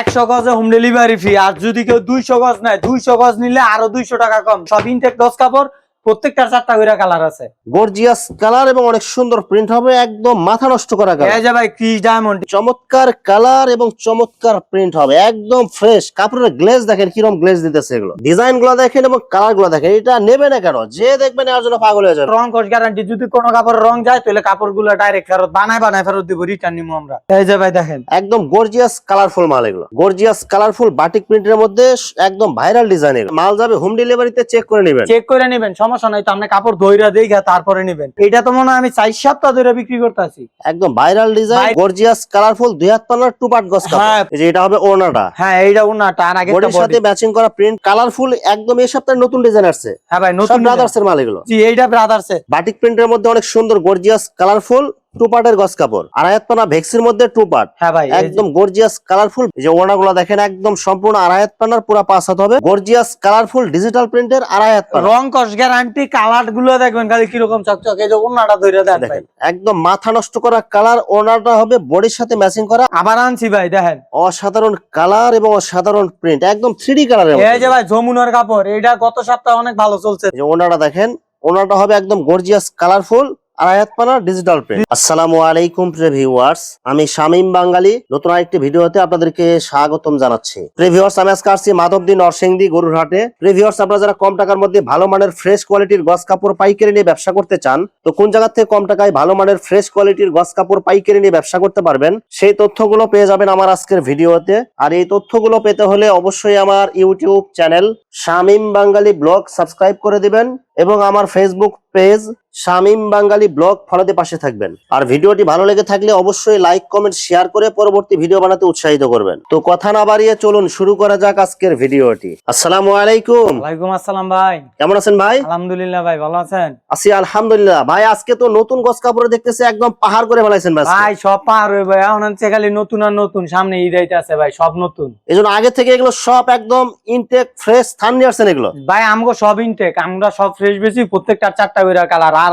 একশো গজে home delivery ফি আর যদি কেউ দুইশো গজ নেয়, দুইশো গজ নিলে আরও দুইশো টাকা কম। সব ইনটেক দশ কাপড় প্রত্যেকটার চারটা করে কালার আছে। গর্জিয়াস কালার এবং অনেক সুন্দর প্রিন্ট হবে একদম মাথা নষ্ট করা এই কালার যে ভাই ক্রিস ডায়মন্ড চমৎকার কালার এবং চমৎকার প্রিন্ট হবে একদম ফ্রেশ কাপড়ের গ্লেজ দেখেন কীরকম গ্লেজ দিতেছে এগুলো। ডিজাইনগুলো দেখেন এবং কালারগুলো দেখেন এটা নেবে না কেন? যে দেখবেন এর জন্য পাগল হয়ে যাবে। রং কস গ্যারান্টি যদি কোনো কাপড় রং যায় তাহলে কাপড়গুলো ডাইরেক্ট ফেরত বানায় বানায় ফেরত দিব রিটার্ন নিবো আমরা। এই যে ভাই দেখেন। একদম গর্জিয়াস কালারফুল মাল এগুলো। গর্জিয়াস কালারফুল বাটিক প্রিন্টের মধ্যে একদম ভাইরাল ডিজাইন এগুলো। মাল যাবে হোম ডেলিভারিতে চেক করে নেবেন। চেক করে নেবেন সমস্যা নাই তো আপনি কাপড় ধইরা দেখা তারপরে নেবেন। এটা তো মনে হয় আমি চার সপ্তাহ ধরে বিক্রি করতেছি। একদম ভাইরাল ডিজাইন গর্জিয়াস কালারফুল দুই হাত পাল্লার টু পার্ট গস হ্যাঁ। এই যে এটা হবে ওনাটা হ্যাঁ এইটা ওনাটা আর আগে সাথে ম্যাচিং করা প্রিন্ট কালারফুল একদম এই সপ্তাহে নতুন ডিজাইন আসছে। হ্যাঁ ভাই নতুন ব্রাদার্স এর মাল এগুলো। জি এইটা ব্রাদার্সে বাটিক প্রিন্টের মধ্যে অনেক সুন্দর গর্জিয়াস কালারফুল টু পার্টের গস কাপড়। আড়াই হাত পানা ভেক্সির মধ্যে টু পার্ট হ্যাঁ ভাই একদম গর্জিয়াস কালারফুল যে ওনাগুলো দেখেন একদম সম্পূর্ণ আড়াই হাত পানার পুরো পাঁচ হাত হবে। গর্জিয়াস কালারফুল ডিজিটাল প্রিন্টের আড়াই হাত পানা রং কস গ্যারান্টি কালারগুলো দেখবেন খালি কীরকম এই যে উন্নাটা ধরে দেখেন একদম মাথা নষ্ট করা কালার ওনাটা হবে বডির সাথে ম্যাচিং করা। আবার আনছি ভাই দেখেন। অসাধারণ কালার এবং অসাধারণ প্রিন্ট একদম থ্রি কালারের এই যে ভাই যমুনার কাপড় এটা গত সপ্তাহে অনেক ভালো চলছে। যে ওনাটা দেখেন ওনাটা হবে একদম গর্জিয়াস কালারফুল আড়াইয়াত পানা ডিজিটাল প্রিন্ট আসসালামু আলাইকুম প্রিভিউয়ার্স আমি নতুন আরেকটি ভিডিওতে আপনাদেরকে স্বাগতম জানাচ্ছি। মাধবদী নরসিংদী যারা কম টাকার মধ্যে ভালো মানের ফ্রেশ কোয়ালিটির গস কাপড় নিয়ে ব্যবসা করতে চান, তো কোন জায়গা থেকে কম টাকায় ভালো মানের ফ্রেশ কোয়ালিটির গস কাপড় পাইকারি নিয়ে ব্যবসা করতে পারবেন, সেই তথ্যগুলো পেয়ে যাবেন আমার আজকের ভিডিওতে। আর এই তথ্যগুলো পেতে হলে অবশ্যই আমার YouTube channel Shamim Bangali vlog subscribe করে দিবেন। এবং আমার Facebook page Shamim Bangali vlog ফলোতে পাশে থাকবেন। আর ভিডিওটি ভালো লেগে থাকলে অবশ্যই লাইক কমেন্ট শেয়ার করে পরবর্তী ভিডিও বানাতে উৎসাহিত করবেন। তো কথা না বাড়িয়ে চলুন শুরু করা যাক আজকের ভিডিওটি। আসসালামু আলাইকুম। ওয়ালাইকুম আসসালাম ভাই। কেমন আছেন ভাই? আলহামদুলিল্লাহ ভাই ভালো আছেন? আছি আলহামদুলিল্লাহ। ভাই আজকে তো নতুন গস কাপড় দেখতেছি একদম পাহাড় করে ফেলাইছেন ভাই ভাই সব পাহাড় হয়ে ভাই এখন হচ্ছে খালি নতুন আর নতুন সামনে ঈদ আইতে আছে ভাই সব নতুন। এই জন্য আগে থেকে এগুলো সব একদম ইনটেক ফ্রেশ থান নিয়ে আসছেন এগুলো? ভাই আমগো সব ইনটেক আমরা সব ফ্রেশ বেশি প্রত্যেকটা চারটা বেরা কালার। আর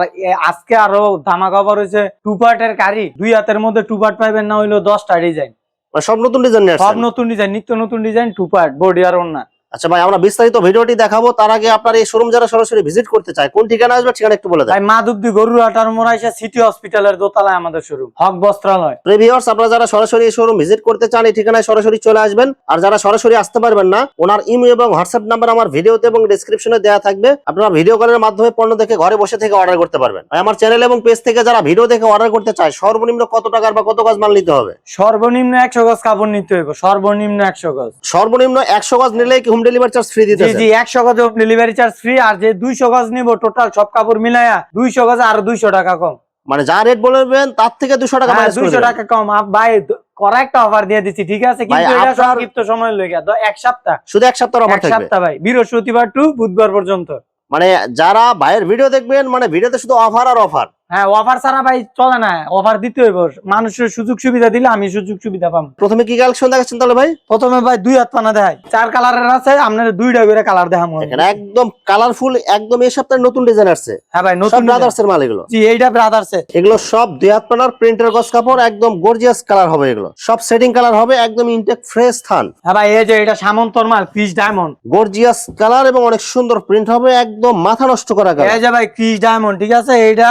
আজকে আরও ধামা কভার হয়েছে টু পার্টের গাড়ি দুই হাতের মধ্যে টু পার্ট পাইবেন না হইল দশটা ডিজাইন মানে সব নতুন ডিজাইন সব নতুন ডিজাইন নিত্য নতুন ডিজাইন টু পার্ট বডি আর ওন্না আচ্ছা ভাই আমরা বিস্তারিত ভিডিওটি দেখাবো। তার আগে আপনার এই শোরুম যারা সরাসরি ভিজিট করতে চায় কোন ঠিকানা আসবে ঠিকানা একটু বলে দেন। ভাই মাধবদী গরুরাটার মোড় এসে সিটি হসপিটালের দোতলায় আমাদের শুরু হক বস্ত্রালয়। প্রিভিউয়ার্স আপনারা যারা সরাসরি এই শোরুম ভিজিট করতে চান এই ঠিকানায় সরাসরি চলে আসবেন। আর যারা সরাসরি আসতে পারবেন না ওনার ইমো এবং হোয়াটসঅ্যাপ নাম্বার আমার ভিডিওতে এবং ডেসক্রিপশনে দেওয়া থাকবে। আপনারা ভিডিও কলের মাধ্যমে পণ্য দেখে ঘরে বসে থেকে অর্ডার করতে পারবেন। আমার চ্যানেল এবং পেজ থেকে যারা ভিডিও দেখে অর্ডার করতে চায় সর্বনিম্ন কত টাকার বা কত গজ মাল নিতে হবে? সর্বনিম্ন একশো গজ কাপড় নিতে হবে সর্বনিম্ন একশো গজ। সর্বনিম্ন একশো গজ নিলেই কি হোম ডেলিভারি চার্জ ফ্রি জি দিতেছে জি একশো গজ হোম ডেলিভারি চার্জ ফ্রি আর যে দুইশো গজ নিব টোটাল সব কাপড় মিলাইয়া দুইশো গজ আর দুইশো টাকা কম। মানে যা রেট বলবেন তার থেকে দুশো টাকা minus করে দুইশো টাকা কম। ভাই করা একটা অফার দিয়ে দিচ্ছি ঠিক আছে? কিন্তু এটা সংক্ষিপ্ত সময় লেগে এক সপ্তাহ। শুধু এক সপ্তাহ অফার এক থাকবে। সপ্তাহ ভাই। বৃহস্পতিবার টু বুধবার পর্যন্ত। মানে যারা ভাইয়ের ভিডিও দেখবেন মানে ভিডিওতে শুধু অফার আর অফার হ্যাঁ অফার ছাড়া ভাই চলে না। অফার দিতে হইব। মানুষের সুযোগ সুবিধা দিলে আমি সুযোগ সুবিধা পাবো প্রথমে কি কালেকশন দেখাচ্ছেন তাহলে ভাই? প্রথমে ভাই দুই হাত পানা দেখাই। চার কালারের আছে আপনার দুইটা করে কালার। এখানে একদম কালারফুল একদম এই সপ্তাহে নতুন ডিজাইন আসছে। হ্যাঁ ভাই নতুন ব্রাদার্স এর মাল এগুলো। জি এইটা ব্রাদার্স এগুলো সব দুই হাত পানার প্রিন্টের গস কাপড় একদম গর্জিয়াস কালার হবে এগুলো। সব সেটিং কালার হবে একদম ইনটেক ফ্রেশ থান হ্যাঁ ভাই এই যে এটা সামন্তর মাল ক্রিস ডায়মন্ড গর্জিয়াস কালার এবং অনেক সুন্দর প্রিন্ট হবে একদম মাথা নষ্ট করা এই যে ভাই ক্রিস ডায়মন্ড ঠিক আছে? এইটা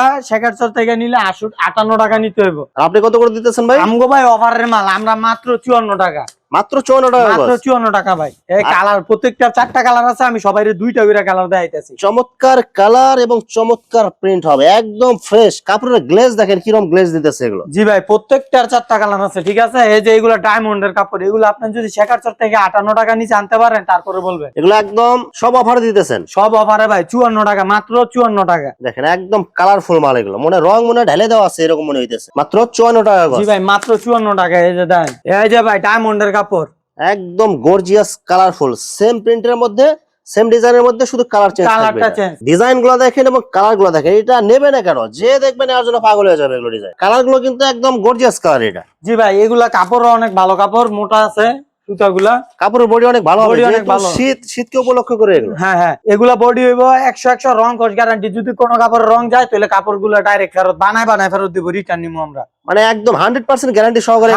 শেখারচর থেকে নিলে আশুট আটান্ন টাকা নিতে হইব। আপনি কত করে দিতেছেন ভাই? আমগো ভাই অফারের মাল আমরা মাত্র চুয়ান্ন টাকা। মাত্র চৌন্ন টাকা মাত্র চুয়ান্ন টাকা ভাই। এই কালার প্রত্যেকটা চারটা কালার আছে আমি সবাই দুইটা করে কালার দেখাইতেছি চমৎকার কালার এবং চমৎকার প্রিন্ট হবে একদম ফ্রেশ কাপড়ের গ্লেজ দেখেন কীরকম গ্লেজ দিতেছে এগুলো। জি ভাই প্রত্যেকটার চারটা কালার আছে ঠিক আছে? এই যে এগুলো ডায়মন্ডের কাপড় এগুলো আপনি যদি শেখারচর থেকে আটান্ন টাকা নিচে আনতে পারেন তারপরে বলবেন। এগুলো একদম সব অফার দিতেছেন। সব অফারে ভাই চুয়ান্ন টাকা মাত্র চুয়ান্ন টাকা। দেখেন একদম কালারফুল মাল এগুলো। মনে রং মনে ঢেলে দেওয়া আছে এরকম মনে হইতেছে। মাত্র চুয়ান্ন টাকা জি ভাই মাত্র চুয়ান্ন টাকা এই যে দেন। এই যে ভাই ডায়মন্ডের কাপড়? একদম গর্জিয়াস কালারফুল সেম প্রিন্টের মধ্যে সেম ডিজাইনের মধ্যে শুধু কালার চেঞ্জ কালারটা চেঞ্জ ডিজাইনগুলো দেখেন এবং কালারগুলো দেখেন এটা নেবে না কেন? যে দেখবেন এর জন্য পাগল হয়ে যাবে এগুলো ডিজাইন কালারগুলো কিন্তু একদম গর্জিয়াস কালার এটা। জি ভাই এগুলা কাপড় অনেক ভালো কাপড় মোটা আছে সুতাগুলা। কাপড়ের বডি অনেক ভালো হবে অনেক ভালো। শীত শীতকে উপলক্ষ করে এগুলো। হ্যাঁ হ্যাঁ এগুলা বডি হইব একশো একশো রং কস গ্যারান্টি যদি কোনো কাপড় রং যায় তাহলে কাপড়গুলা ডাইরেক্ট ফেরত বানায় বানায় ফেরত দিব রিটার্ন নিবো আমরা। মানে একদম হান্ড্রেড পার্সেন্ট গ্যারান্টি সহকারে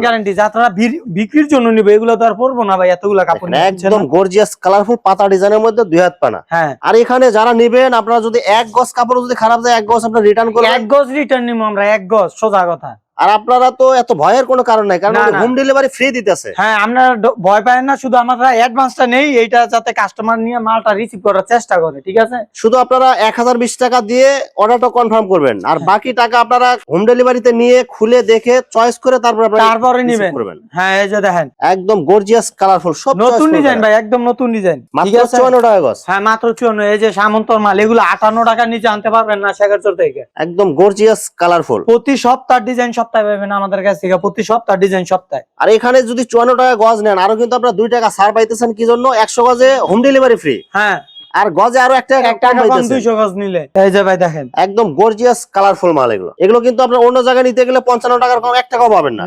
গ্যারান্টি যারা বি- বিক্রির জন্য নিবে এগুলো তো আর পড়ব না ভাই এতগুলা কাপড় একদম গর্জিয়াস কালারফুল পাতা ডিজাইনের মধ্যে দুই হাত পানা। হ্যাঁ। আর এখানে যারা নেবেন আপনারা যদি এক গজ কাপড় যদি খারাপ যায় এক গজ আপনার রিটার্ন করবেন। এক গজ রিটার্ন নিবো আমরা এক গজ সোজা কথা। আর আপনারা তো এত ভয়ের কোনো কারণ নাই কারণ। হোম ডেলিভারি ফ্রি দিতেছে। হ্যাঁ আমরা ভয় পাই না শুধু আমরা অ্যাডভান্সটা নেই এইটা যাতে কাস্টমার নিয়ে মালটা রিসিভ করার চেষ্টা করে ঠিক আছে? শুধু আপনারা এক হাজার বিশ টাকা দিয়ে অর্ডারটা কনফার্ম করবেন আর হ্যাঁ। বাকি টাকা আপনারা হোম ডেলিভারিতে নিয়ে খুলে দেখে চয়েস করে তারপর আপনারা তারপরে নিবেন। হ্যাঁ এই যে দেখেন। একদম গর্জিয়াস কালারফুল সব নতুন ডিজাইন ভাই একদম নতুন ডিজাইন ঠিক মাত্র আছে? চুয়ান্ন টাকা গজ। হ্যাঁ মাত্র চুয়ান্ন এই যে সামন্তর মাল এগুলো আটান্ন টাকার নিচে আনতে পারবেন না শেখারচর থেকে। একদম গর্জিয়াস কালারফুল প্রতি সপ্তাহ ডিজাইন সপ্তাহে পাবেন আমাদের কাছ থেকে প্রতি সপ্তাহ ডিজাইন সপ্তাহে। আর এখানে যদি চুয়ান্ন টাকা গজ নেন আরও কিন্তু আপনারা দুই টাকা ছাড় পাইতেছেন কি জন্য? একশো গজে হোম ডেলিভারি ফ্রি হ্যাঁ। আর গজে আরও একটা এক টাকা কম দুইশো গজ নিলে। এই যে ভাই দেখেন। একদম গর্জিয়াস কালারফুল মাল এগুলো। এগুলো কিন্তু আপনার অন্য জায়গায় নিতে গেলে পঞ্চান্ন টাকার কম এক টাকাও পাবেন না।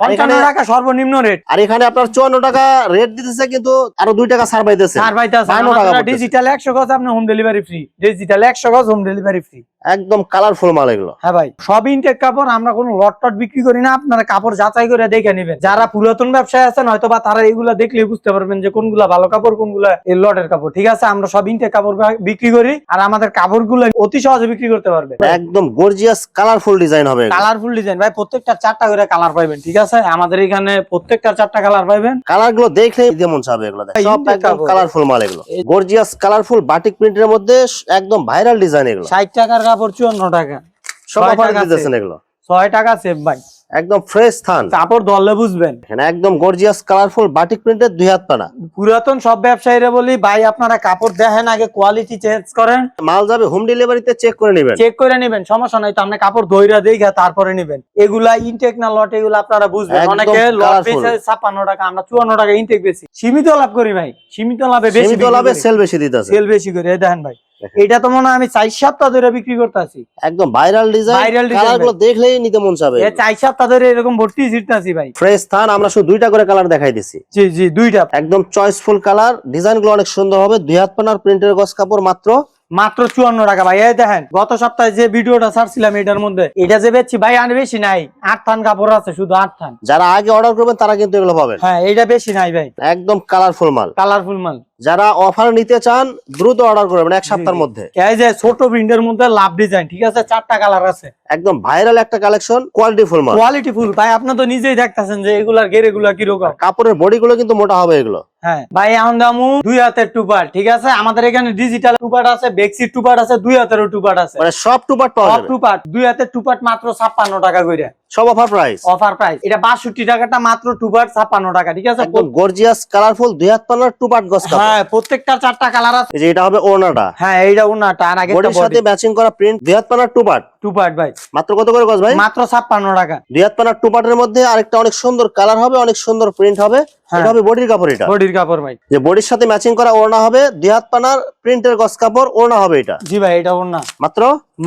পঞ্চান্ন টাকা সর্বনিম্ন রেট আর এখানে আপনার চুয়ান্ন টাকা রেট দিতেছে কিন্তু আরও দুই টাকা ছাড় পাইতেছে টাকা পড়তেছে। ডিজিটাল একশো গজ আপনি হোম ডেলিভারি ফ্রি ডিজিটাল একশো গজ হোম ডেলিভারি ফ্রি একদম কালারফুল মাল এগুলো। হ্যাঁ ভাই সব ইনটেক কাপড় আমরা কোনো লট টট বিক্রি করি না আপনারা কাপড় যাচাই করে দেখে নেবেন। যারা পুরাতন ব্যবসায় আছেন হয়তো বা তারা এগুলা দেখলে বুঝতে পারবেন যে কোনগুলা ভালো কাপড় কোনগুলা এই লটের কাপড়। ঠিক আছে আমরা সব ইনটেক কাপড় বিক্রি করি আর আমাদের কাপড়গুলো অতি সহজে বিক্রি করতে পারবে একদম গর্জিয়াস কালারফুল ডিজাইন হবে কালারফুল ডিজাইন ভাই প্রত্যেকটা চারটা করে কালার পাইবেন ঠিক আছে? আমাদের এখানে প্রত্যেকটা চারটা কালার পাইবেন। কালারগুলো দেখলেই যেমন চাবে এগুলো। সব একদম কালারফুল মাল এগুলো। গর্জিয়াস কালারফুল বাটিক প্রিন্টের মধ্যে একদম ভাইরাল ডিজাইন এগুলো। ষাট টাকার কাপড় চুয়ান্ন টাকা। সব অফার টাকা দিতেছেন এগুলো? ছয় টাকা সেভ ভাই। একদম ফ্রেশ থান কাপড় ধরলে বুঝবেন। এখানে একদম গর্জিয়াস কালারফুল বাটিক প্রিন্টের দুই হাত পানা। পুরাতন সব ব্যবসায়ীরা বলি ভাই আপনারা কাপড় দেখেন আগে কোয়ালিটি চেঞ্জ করেন। মাল যাবে হোম ডেলিভারিতে চেক করে নেবেন। চেক করে নেবেন সমস্যা নাই তো আপনি কাপড় ধইরা দেখে তারপরে নেবেন। এগুলা ইনটেক না লট এগুলো আপনারা বুঝবেন। অনেকে লট colourful। বেচে ছাপ্পান্ন টাকা আমরা চুয়ান্ন টাকা ইনটেক বেশি। সীমিত লাভ করি ভাই সীমিত লাভে বেশি সীমিত লাভে সেল বেশি দিতেছে। সেল বেশি করি দেখেন ভাই। এটা তো মনে আমি চার সপ্তাহ ধরে বিক্রি করতেছি। একদম ভাইরাল ডিজাইন design কালারগুলো দেখলেই নিতে মন চাবে। এ চার সপ্তাহ ধরে এরকম ভর্তি জিততেছি ভাই। ফ্রেশ থান আমরা শুধু দুইটা করে কালার দেখাই দিছি। জি জি দুইটা। একদম চয়েসফুল কালার ডিজাইনগুলো অনেক সুন্দর হবে। দুই হাত পানার প্রিন্টের গস কাপড় মাত্র মাত্র চুয়ান্ন টাকা ভাই। এই দেখেন গত সপ্তাহে যে ভিডিওটা ছাড়ছিলাম এটার মধ্যে এটা যে বেচছি ভাই আর বেশি নাই। আট থান কাপড় আছে শুধু আট থান। যারা আগে অর্ডার করবেন তারা কিন্তু এগুলো পাবেন। হ্যাঁ এটা বেশি নাই ভাই। একদম কালারফুল মাল। কালারফুল মাল। যারা অফার নিতে চান দ্রুত অর্ডার করবেন এক সপ্তাহের মধ্যে। এই যে ছোট প্রিন্টের মধ্যে লাভ ডিজাইন ঠিক আছে? চারটা কালার আছে। একদম ভাইরাল একটা কালেকশন কোয়ালিটি ফুল মাল। কোয়ালিটি ফুল ভাই আপনি তো নিজেই দেখতেছেন যে এগুলার গেরে গুলা কীরকম। কাপড়ের বডি গুলো কিন্তু মোটা হবে এগুলো। হ্যাঁ। ভাই এখন দামু দুই হাতের টুপার ঠিক আছে? আমাদের এখানে ডিজিটাল টুপার আছে বেক্সি টুপার আছে দুই হাতেরও টুপার আছে। মানে সব টুপার পাওয়া সব টুপার দুই হাতের টুপার মাত্র ছাপ্পান্ন টাকা করে সব অফার প্রাইস অফার প্রাইস এটা বাষট্টি টাকাটা মাত্র টুপার টাকা ঠিক আছে? একদম গর্জিয়াস কালারফুল দুই হাত পানার টুপার গস হ্যাঁ প্রত্যেকটা চারটা কালার আছে। এই যে এটা হবে ওনাটা হ্যাঁ এইটা ওনাটা আর আগে সাথে ম্যাচিং করা প্রিন্ট দেহাত পানার পানার টুপার টু পার্ট ভাই। মাত্র কত করে গজ ভাই? মাত্র ছাপ্পান্ন টাকা। দুই হাত পানার মধ্যে আরেকটা অনেক সুন্দর কালার হবে অনেক সুন্দর প্রিন্ট হবে। হ্যাঁ। এটা হবে বডির কাপড় এটা। বডির কাপড় ভাই। যে বডির সাথে ম্যাচিং করা ওড়না হবে দুই হাত পানার প্রিন্টের কাপড় ওড়না হবে এটা। জি ভাই এটা ওর মাত্র?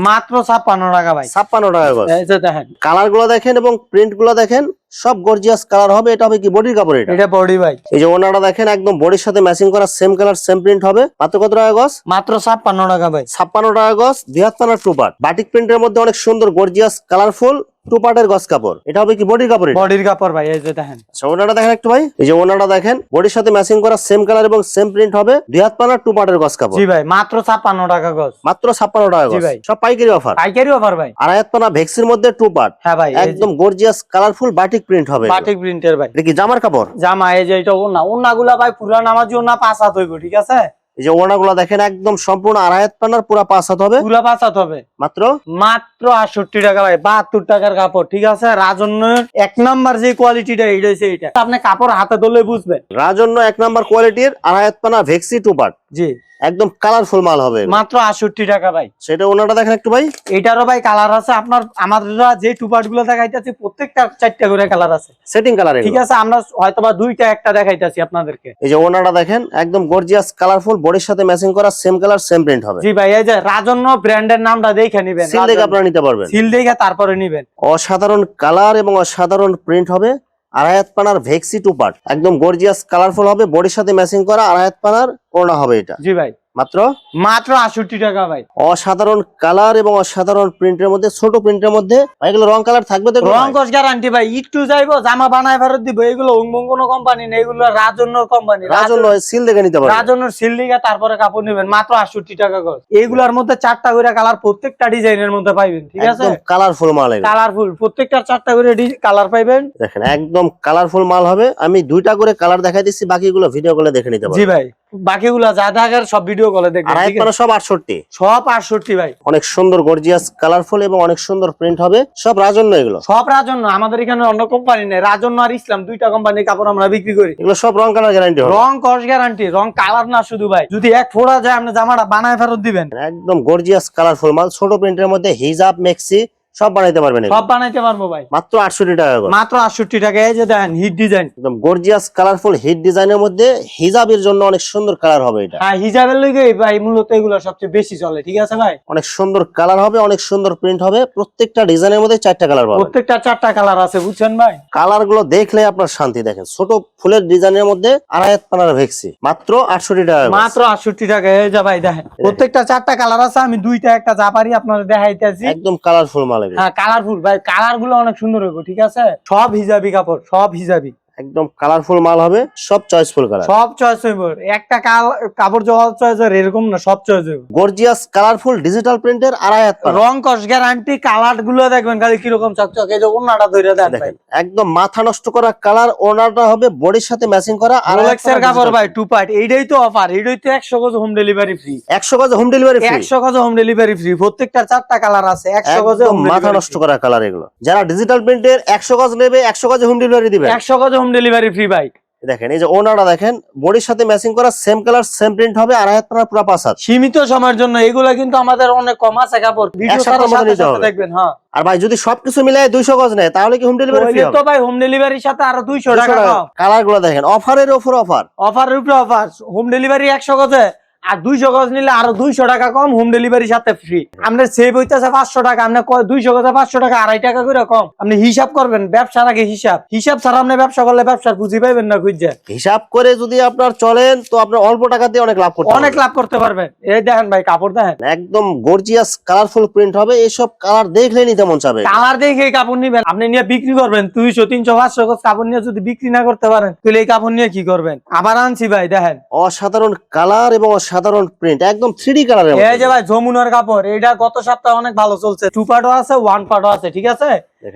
মাত্র ছাপ্পান্ন টাকা ভাই। ছাপ্পান্ন টাকা গজ দেখেন। কালারগুলো দেখেন এবং প্রিন্টগুলো দেখেন সব গর্জিয়াস কালার হবে। এটা হবে কি বডির কাপড় এটা? এটা বডি ভাই। এই যে ওনাটা দেখেন একদম বডির সাথে ম্যাচিং করা সেম কালার সেম প্রিন্ট হবে। মাত্র কত টাকা গজ মাত্র ছাপ্পান্ন টাকা ভাই। ছাপ্পান্ন টাকা গজ দুই হাত পানার টু পার্ট বাটিক প্রিন্টের মধ্যে অনেক সুন্দর গর্জিয়াস কালারফুল টু পার্টের গজ কাপড়। এটা হবে কি বডির কাপড় বডির কাপড় ভাই এই যে দেখেন। আচ্ছা, ওনাটা দেখেন একটু ভাই। এই যে ওনাটা দেখেন বডির সাথে ম্যাচিং করা সেম কালার এবং সেম প্রিন্ট হবে দুই হাত পানার টু পার্টের গজ কাপড়। জি ভাই মাত্র ছাপ্পান্ন টাকা গজ মাত্র ছাপ্পান্ন টাকা জি ভাই। সব পাইকারি অফার পাইকারি অফার ভাই। আড়াই হাত পানা ভেক্সির মধ্যে টু পার্ট হ্যাঁ ভাই একদম গর্জিয়াস কালারফুল বাটিক প্রিন্ট হবে। বাটিক প্রিন্টের ভাই। এটা কি জামার কাপড়? জামা এই যে এটা ওনা ওনা গুলা ভাই পুরা নামাজ ওনা পাঁচ হাত হইব ঠিক আছে? এই যে ওনাগুলো দেখেন একদম সম্পূর্ণ আড়াই পানার পুরো পাঁচ হাত হবে? পুরো পাঁচ হাত হবে। মাত্র? মাত্র আটষট্টি টাকা ভাই বাহাত্তর টাকার কাপড় ঠিক আছে? রাজন্য এক নাম্বার যে কোয়ালিটিটা এইটা হচ্ছে এইটা আপনি কাপড় হাতে ধরলে বুঝবেন। রাজন্য এক নম্বর কোয়ালিটির আড়াই পানা ভেক্সি টুপার পার্ট জি। একদম কালারফুল মাল হবে মাত্র আটষট্টি টাকা ভাই। সেটা ওনাটা দেখেন একটু ভাই। এইটারও ভাই কালার আছে। আপনার আমাদের যে টুপার্টগুলো দেখাইতেছি প্রত্যেকটা চারটা করে কালার আছে। সেটিং কালার ঠিক আছে আমরা হয়তো বা দুইটা একটা দেখাইতেছি আপনাদেরকে। এই যে ওনাটা দেখেন একদম গর্জিয়াস কালারফুল বডির সাথে ম্যাচিং করা সেম কালার সেম প্রিন্ট হবে। জি ভাই এই যে রাজন্য ব্র্যান্ডের নামটা দেখে নিবেন। সিল দেখে আপনারা নিতে পারবেন। সিল দেখে তারপরে নিবেন। অসাধারণ কালার এবং অসাধারণ প্রিন্ট হবে। আড়াইয়াত পানার ভেক্সি টুপার। একদম গর্জিয়াস কালারফুল হবে বডির সাথে ম্যাচিং করা আড়ায়াত পানার ওড়না হবে এটা। জি ভাই। মাত্র? মাত্র আটষট্টি টাকা ভাই। অসাধারণ কালার এবং অসাধারণ প্রিন্টের মধ্যে ছোট প্রিন্টের মধ্যে। এগুলো রং কালার থাকবে তো রং কস গ্যারান্টি ভাই একটু যাইবো জামা বানায় ফেরত দিব। এগুলো কোনো কোম্পানি না এগুলো রাজন্য কোম্পানি রাজন্য সিল দেখে নিতে পারবে। রাজন্যর সিল্ডিগা তারপরে কাপড় নেবেন। মাত্র আটষট্টি টাকা গজ। এইগুলোর মধ্যে চারটা করে কালার প্রত্যেকটা ডিজাইনের মধ্যে পাইবেন ঠিক আছে? কালারফুল মাল কালারফুল প্রত্যেকটা চারটা করে কালার পাইবেন। দেখেন একদম কালারফুল মাল হবে। আমি দুইটা করে কালার দেখাই দিচ্ছি বাকিগুলো ভিডিও করে দেখে নিতে জি পারবেন। ভাই। বাকিগুলো যা থাকার সব ভিডিও কলে দেখবেন আর সব আটষট্টি। সব আটষট্টি ভাই। অনেক সুন্দর গর্জিয়াস কালারফুল এবং অনেক সুন্দর প্রিন্ট হবে। সব রাজন্য এগুলো। সব রাজন্য আমাদের এখানে অন্য কোম্পানি নেই। রাজন্য আর ইসলাম দুইটা কোম্পানির কাপড় আমরা বিক্রি করি। এগুলো সব রং কালার গ্যারান্টি হবে। রং কস গ্যারান্টি রং কালার না শুধু ভাই। যদি এক ফোড়া যায় আপনি জামাটা বানায় ফেরত দিবেন। একদম গর্জিয়াস কালারফুল মাল। ছোট প্রিন্টের মধ্যে হিজাব মেক্সি সব বানাইতে পারবেন সব বানাইতে পারব ভাই। মাত্র আটষট্টি টাকা করে। মাত্র আটষট্টি টাকা এই যে দেন হিট ডিজাইন একদম গর্জিয়াস কালারফুল হিট ডিজাইনের মধ্যে হিজাবের জন্য অনেক সুন্দর কালার হবে এটা। হ্যাঁ হিজাবের লগে ভাই মূলত এগুলো সবচেয়ে বেশি চলে ঠিক আছে ভাই? অনেক সুন্দর কালার হবে অনেক সুন্দর প্রিন্ট হবে প্রত্যেকটা ডিজাইনের মধ্যে চারটা কালার পাবেন। প্রত্যেকটা চারটা কালার আছে বুঝছেন ভাই? কালারগুলো দেখলে আপনার শান্তি দেখেন। ছোট ফুলের ডিজাইনের মধ্যে আড়াই পানার ভেক্সি মাত্র আটষট্টি টাকা মাত্র আটষট্টি টাকা এই যে ভাই দেখেন প্রত্যেকটা চারটা কালার আছে আমি দুইটা একটা যা পারি আপনাদের দেখাইতেছি। একদম কালারফুল মাল এগুলো। হ্যাঁ কালারফুল ভাই কালারগুলো অনেক সুন্দর হবে ঠিক আছে? সব হিজাবি কাপড়, সব হিজাবি। একদম কালারফুল মাল হবে সব চয়েসফুল কালার সব চয়েস হইব। একটা কাল- কাপড় জল চয়েস এরকম না সব চয়েস হইব। গর্জিয়াস কালারফুল ডিজিটাল প্রিন্টের আড়াই হাত রং কস গ্যারান্টি কালারগুলো দেখবেন খালি কীরকম চকচকে যে অন্যটা ধরে দেন দেখেন একদম মাথা নষ্ট করা কালার ওনাটা হবে বডির সাথে ম্যাচিং করা আর রোলেক্সের কাপড় ভাই টু পার্ট এইটাই তো অফার এইটাই তো একশো গজ হোম ডেলিভারি ফ্রি print। একশো গজ হোম ডেলিভারি ফ্রি একশো গজ হোম ডেলিভারি ফ্রি প্রত্যেকটা চারটা কালার আছে একশো গজ মাথা নষ্ট করা কালার এগুলো। যারা ডিজিটাল প্রিন্টের একশো গজ নেবে একশো গজ হোম ডেলিভারি দিবে। একশো গজ হোম ডেলিভারি ফ্রি ভাই দেখেন এই যে ওনারা দেখেন বডির সাথে ম্যাচিং করা সেম কালার সেম প্রিন্ট হবে আড়াই হাত টাকা পুরো পাঁচ সীমিত সময়ের জন্য এগুলো কিন্তু আমাদের অনেক কম আছে কাপড় ভিডিও। দেখবেন হ্যাঁ। আর ভাই যদি সবকিছু মিলাই দুইশো গজ নেয় তাহলে কি হোম ডেলিভারি ফ্রি তো ভাই হোম ডেলিভারির সাথে আরও দুইশো টাকা কালারগুলো কালারগুলো দেখেন অফারের উপর অফার অফারের উপর অফার হোম ডেলিভারি একশো গজে। আর দুইশো গজ নিলে আরও দুইশো টাকা কম হোম ডেলিভারির সাথে ফ্রি আপনার সেভ হইতেছে পাঁচশো টাকা আপনি দুইশো গজে পাঁচশো টাকা আড়াই টাকা করে কম। আপনি হিসাব করবেন ব্যবসার আগে হিসাব। হিসাব ছাড়া আপনি ব্যবসা করলে ব্যবসার পুঁজি পাইবেন না খুঁজছে হিসাব করে যদি আপনার চলেন তো আপনার অল্প টাকা দিয়ে অনেক লাভ করতে অনেক লাভ করতে পারবেন। এই দেখেন ভাই কাপড় দেখেন। একদম গর্জিয়াস কালারফুল প্রিন্ট হবে এইসব কালার দেখলে নিতে মন চাবে। কালার দেখে এই কাপড় নিবেন। আপনি নিয়ে বিক্রি করবেন দুইশো তিনশো পাঁচশো গজ কাপড় নিয়ে যদি বিক্রি না করতে পারেন তাহলে এই কাপড় নিয়ে কি করবেন? আবার আনছি ভাই দেখেন। অসাধারণ কালার এবং অসাধারণ প্রিন্ট একদম থ্রি কালারের এই যে ভাই যমুনার কাপড় এটা গত সপ্তাহে অনেক ভালো চলছে। টু পার্টও আছে ওয়ান পার্টও আছে ঠিক আছে?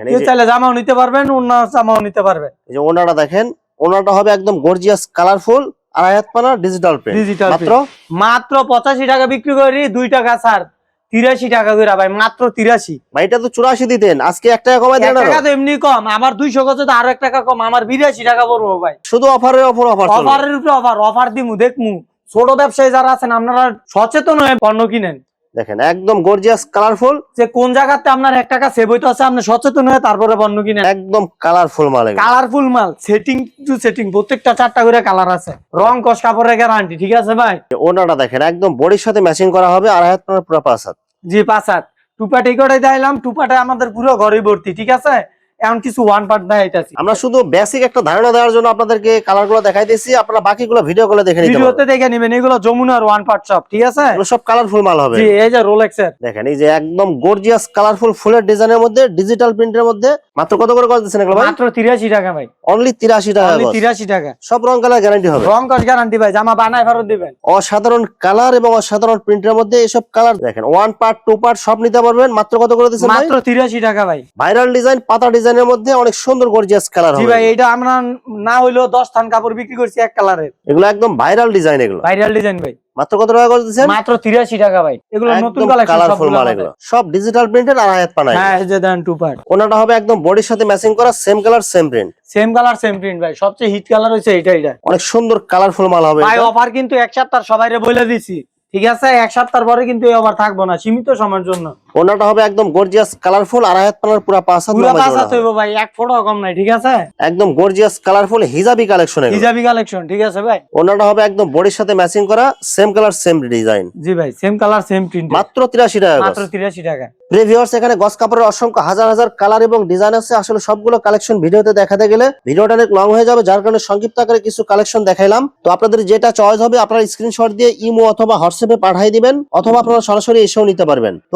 কেউ চাইলে জামাও নিতে পারবেন অন্য জামাও নিতে পারবেন। এই যে ওনাটা দেখেন ওনাটা হবে একদম গর্জিয়াস কালারফুল আড়াই হাত পানা ডিজিটাল প্রিন্ট Digital মাত্র? মাত্র পঁচাশি টাকা বিক্রি করি দুই টাকা ছাড়। তিরাশি টাকা করে ভাই মাত্র তিরাশি। ভাই এটা তো চুরাশি দিতেন আজকে এক টাকা কমাই দেন টাকা তো এমনি কম আমার দুইশো গজে তো আরও এক টাকা কম আমার বিরাশি টাকা পড়ব ভাই। শুধু অফারের অফার অফার অফারের উপরে অফার অফার দিমু দেখমু। ছোট ব্যবসায়ী যারা আছেন আপনারা সচেতন হয়ে পণ্য কিনেন। দেখেন একদম গর্জিয়াস কালারফুল যে কোন জায়গাতে আপনার এক টাকা সেভ হইতে আছে আপনি সচেতন হয়ে তারপরে পণ্য কিনেন। একদম কালারফুল মাল কালারফুল মাল সেটিং টু সেটিং প্রত্যেকটা চারটা করে কালার আছে। রং কস কাপড়ের গ্যারান্টি ঠিক আছে ভাই? ওনাটা দেখেন একদম বডির সাথে ম্যাচিং করা হবে আর হাত পুরো পাঁচ হাত। জি পাঁচ হাত। টুপাটে করে দিলাম টুপাটা আমাদের পুরো ঘরে ভর্তি ঠিক আছে? এমন কিছু ওয়ান পার্ট দেখাইতেছি আমরা শুধু বেসিক একটা ধারণা দেওয়ার জন্য আপনাদেরকে কালারগুলো দেখাই দিয়েছি আপনারা বাকিগুলো ভিডিও গুলো দেখে নিতে ভিডিওতে দেখে নিবেন এগুলো যমুনার ওয়ান পার্ট সব ঠিক আছে? এগুলো সব কালারফুল মাল হবে। জি এই যে রোলেক্সের দেখেন এই যে একদম গর্জিয়াস কালারফুল ফুলের ডিজাইনের মধ্যে ডিজিটাল প্রিন্টের মধ্যে মাত্র কত করে করে দিচ্ছেন এগুলো মাত্র তিরাশি টাকা ভাই। অনলি তিরাশি টাকা Only গজ। তিরাশি টাকা। সব রং কালার গ্যারান্টি হবে। রং কস গ্যারান্টি ভাই জামা বানায় ফেরত দিবেন। অসাধারণ কালার এবং অসাধারণ প্রিন্টের মধ্যে এসব কালার দেখেন ওয়ান পার্ট টু পার্ট সব নিতে পারবেন। মাত্র কত করে দিচ্ছেন মাত্র তিরাশি টাকা ভাই। ভাইরাল ডিজাইন পাতা ডিজাইনের মধ্যে অনেক সুন্দর গর্জিয়াস কালার জি ভাই এটা আমরা না হইলেও দশ থান কাপড় বিক্রি করছি এক কালারের এগুলো একদম ভাইরাল ডিজাইন এগুলো। ভাইরাল ডিজাইন ভাই। মাত্র কত টাকা করে দিচ্ছেন? মাত্র তিরাশি টাকা ভাই। এগুলো নতুন কালেকশন কালারফুল মাল এগুলো। সব ডিজিটাল আর হ্যাঁ এই যে দেন টু পার্ট হবে একদম বডির সাথে ম্যাচিং করা same colour same print same colour same print ভাই। সবচেয়ে হিট কালার হচ্ছে এটা এটা অনেক সুন্দর কালারফুল মাল হবে ভাই অফার কিন্তু এক সপ্তাহ সবাইরে বলে দিছি। ঠিক আছে? এক সপ্তাহ পরে কিন্তু এই অফার থাকব না সীমিত সময়ের জন্য। ওনাটা হবে একদম গর্জিয়াস কালারফুল আড়াই হাত পানার পুরা পাঁচ হাত পুরো পাঁচ হাত হইব ভাই এক ফোটো কম নাই ঠিক আছে? একদম গর্জিয়াস কালারফুল হিজাবি কালেকশন হিজাবি কালেকশন ঠিক আছে ভাই? ওনাটা হবে একদম বডির সাথে ম্যাচিং করা সেম কালার সেম ডিজাইন জি ভাই সেম কালার সেম প্রিন্ট মাত্র তিরাশি টাকা মাত্র তিরাশি টাকা। প্রিভিউয়ার্স এখানে গস কাপড়ের অসংখ্য হাজার হাজার কালার এবং ডিজাইন আছে। আসলে সবগুলো কালেকশন ভিডিওতে দেখাতে গেলে ভিডিওটা অনেক লং হয়ে যাবে যার কারণে সংক্ষিপ্ত আকারে কিছু কালেকশন দেখাইলাম। তো আপনাদের যেটা চয়েস হবে আপনারা স্ক্রিনশট দিয়ে ইমো অথবা হোয়াটসঅ্যাপে পাঠিয়ে দিবেন অথবা আপনারা সরাসরি এসেও নিতে পারবেন। তো